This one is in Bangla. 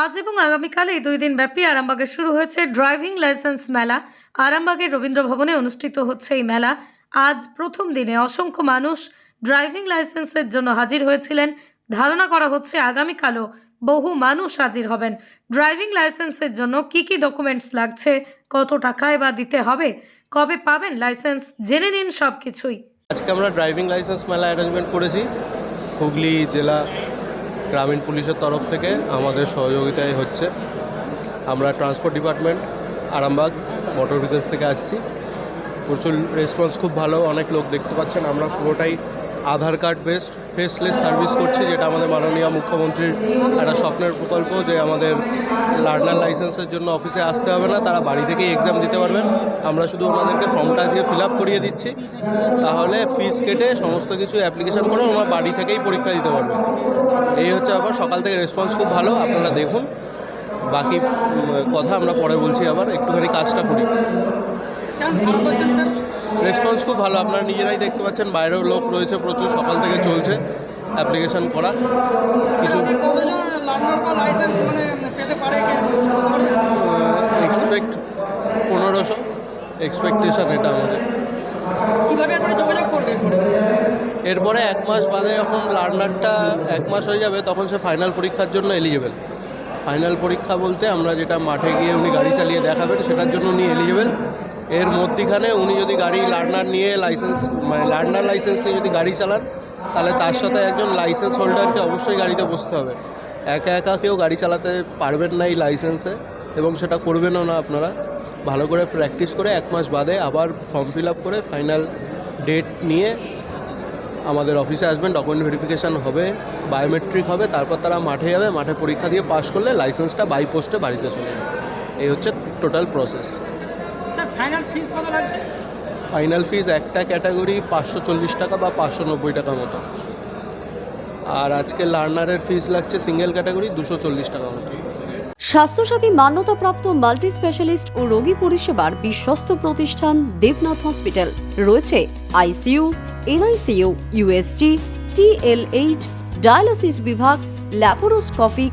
আজ এবং আগামীকাল এই দুই দিন ব্যাপী আরামবাগে শুরু হয়েছে ড্রাইভিং লাইসেন্স মেলা। আরামবাগের রবীন্দ্র ভবনে অনুষ্ঠিত হচ্ছে এই মেলা। আজ প্রথম দিনে অসংখ্য মানুষ ড্রাইভিং লাইসেন্সের জন্য হাজির হয়েছিলেন। ধারণা করা হচ্ছে আগামীকালও বহু মানুষ হাজির হবেন। ড্রাইভিং লাইসেন্সের জন্য কি কি ডকুমেন্টস লাগছে, কত টাকায় বা দিতে হবে, কবে পাবেন লাইসেন্স, জেনে নিন সব কিছুই আজকে আমরা ড্রাইভিং লাইসেন্স মেলা অ্যারেঞ্জমেন্ট করেছি। হুগলি জেলা গ্রামীণ পুলিশের তরফ থেকে আমাদের সহযোগিতায় হচ্ছে। আমরা transport department, Arambagh, motor vehicles থেকে আসছি। প্রচুর রেসপন্স খুব ভালো, অনেক লোক দেখতে পাচ্ছেন। আমরা পুরোটাই Aadhaar card based faceless service করছি, যেটা আমাদের মাননীয় মুখ্যমন্ত্রীর একটা স্বপ্নের প্রকল্প যে আমাদের লার্নার লাইসেন্সের জন্য অফিসে আসতে হবে না, তারা বাড়ি থেকেই এক্সাম দিতে পারবেন। আমরা শুধু ওনাদেরকে ফর্মটা আজকে ফিল আপ করিয়ে দিচ্ছি। তাহলে ফিস কেটে সমস্ত কিছু অ্যাপ্লিকেশান করে ওনার বাড়ি থেকেই পরীক্ষা দিতে পারবেন। এই হচ্ছে আবার সকাল থেকে রেসপন্স খুব ভালো, আপনারা দেখুন। বাকি কথা আমরা পরে বলছি আবার, একটুখানি কাজটা করি। রেসপন্স খুব ভালো। আপনারা নিজেরাই দেখতে পাচ্ছেন বাইরেও লোক রয়েছে প্রচুর সকাল থেকে চলছে অ্যাপ্লিকেশন করা। কিছু বা লাইসেন্স মানে এক্সপেক্ট পনেরোশো। এক্সপেকটেশন এটা আমাদের। এরপরে এক মাস বাদে যখন লার্নারটা এক মাস হয়ে যাবে তখন সে ফাইনাল পরীক্ষার জন্য এলিজেবেল ফাইনাল পরীক্ষা বলতে আমরা যেটা মাঠে গিয়ে উনি গাড়ি চালিয়ে দেখাবেন সেটার জন্য উনি এলিজেবল এর মধ্যিখানে উনি যদি গাড়ি লার্নার নিয়ে লাইসেন্স মানে লার্নার লাইসেন্স নিয়ে যদি গাড়ি চালান, তাহলে তার সাথে একজন লাইসেন্স হোল্ডারকে অবশ্যই গাড়িতে বসতে হবে। একা একা কেউ গাড়ি চালাতে পারবেন না এই লাইসেন্সে এবং সেটা করবেনও না আপনারা। ভালো করে প্র্যাকটিস করে এক মাস বাদে আবার ফর্ম ফিল আপ করে ফাইনাল ডেট নিয়ে আমাদের অফিসে আসবেন, ডকুমেন্ট ভেরিফিকেশান হবে, বায়োমেট্রিক হবে, তারপর তারা মাঠে যাবে, মাঠে পরীক্ষা দিয়ে পাস করলে লাইসেন্সটা বাই পোস্টে বাড়িতে চলে যাবে। এই হচ্ছে total process. Sir final fees কত লাগছে? ফাইনাল ফিস একটা ক্যাটাগরি পাঁচশো চল্লিশ টাকা বা পাঁচশো নব্বই টাকা মতো। আর আজকে লার্নারের ফিস লাগছে সিঙ্গেল ক্যাটাগরি দুশো চল্লিশ টাকা মতো। স্বাস্থ্যসাথী মান্যতাপ্রাপ্ত মাল্টি স্পেশালিস্ট ও রোগী পরিষেবার বিশ্বস্ত প্রতিষ্ঠান দেবনাথ হসপিটাল। রয়েছে ICU NICU USG TLH dialysis বিভাগ ল্যাপারোস্কোপিক